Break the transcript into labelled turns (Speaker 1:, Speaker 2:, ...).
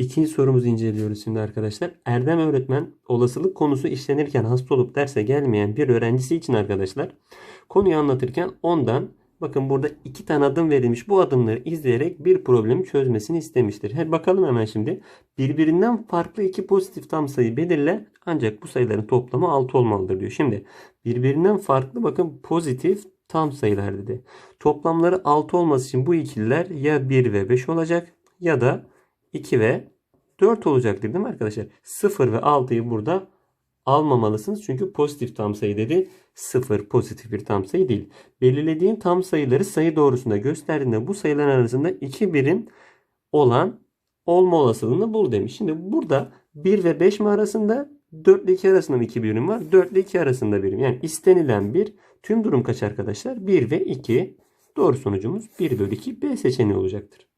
Speaker 1: İkinci sorumuzu inceliyoruz şimdi arkadaşlar. Erdem öğretmen olasılık konusu işlenirken hasta olup derse gelmeyen bir öğrencisi için arkadaşlar konuyu anlatırken ondan bakın burada iki tane adım verilmiş. Bu adımları izleyerek bir problemi çözmesini istemiştir. He, bakalım hemen şimdi. Birbirinden farklı iki pozitif tam sayı belirle ancak bu sayıların toplamı 6 olmalıdır diyor. Şimdi birbirinden farklı bakın pozitif tam sayılar dedi. Toplamları 6 olması için bu ikililer ya 1 ve 5 olacak ya da 2 ve 4 olacaktır değil mi arkadaşlar? 0 ve 6'yı burada almamalısınız. Çünkü pozitif tam sayı dedi. 0 pozitif bir tam sayı değil. Belirlediğin tam sayıları sayı doğrusunda gösterdiğinde bu sayılar arasında 2 birim olan olma olasılığını bul demiş. Şimdi burada 1 ve 5 mi arasında 4 ile 2 arasında mı 2 birim var? 4 ile 2 arasında birim. Yani istenilen bir tüm durum kaç arkadaşlar? 1 ve 2. Doğru sonucumuz 1 bölü 2 B seçeneği olacaktır.